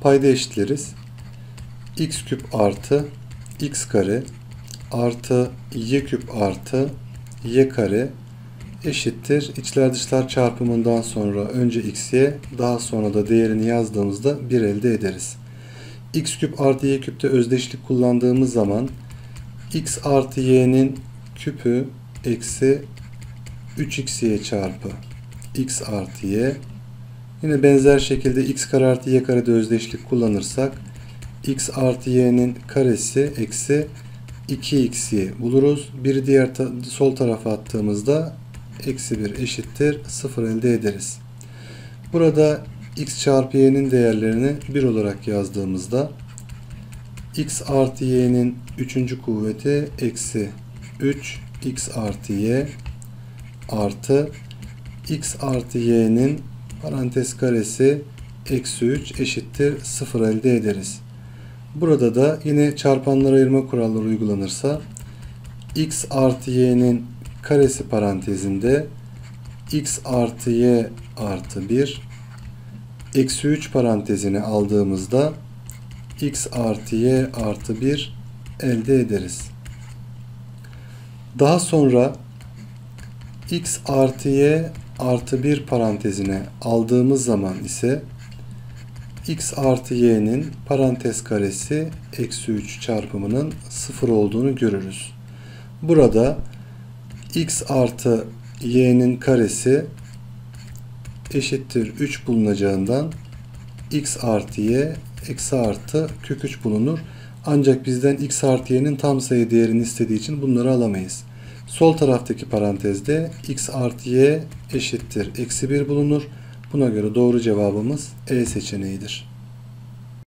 payda eşitleriz. x küp artı x kare artı y küp artı y kare eşittir. İçler dışlar çarpımından sonra önce x'ye daha sonra da değerini yazdığımızda 1 elde ederiz. x küp artı y küpte özdeşlik kullandığımız zaman x artı y'nin küpü eksi 3xy çarpı x artı y Yine benzer şekilde x kare artı y karede özdeşlik kullanırsak x artı y'nin karesi eksi 2x'yi buluruz. Bir diğer ta sol tarafa attığımızda eksi 1 eşittir 0 elde ederiz. Burada x çarpı y'nin değerlerini 1 olarak yazdığımızda x artı y'nin 3. kuvveti eksi 3 x artı y artı x artı y'nin parantez karesi eksi 3 eşittir 0 elde ederiz. Burada da yine çarpanlara ayırma kuralları uygulanırsa x artı y'nin karesi parantezinde x artı y artı 1 eksi 3 parantezini aldığımızda x artı y artı 1 elde ederiz. Daha sonra x artı y artı 1 parantezine aldığımız zaman ise x artı y'nin parantez karesi eksi 3 çarpımının 0 olduğunu görürüz. Burada x artı y'nin karesi eşittir 3 bulunacağından x artı y eksi artı kök 3 bulunur. Ancak bizden x artı y'nin tam sayı değerini istediği için bunları alamayız. Sol taraftaki parantezde x artı y eşittir eksi 1 bulunur. Buna göre doğru cevabımız E seçeneğidir.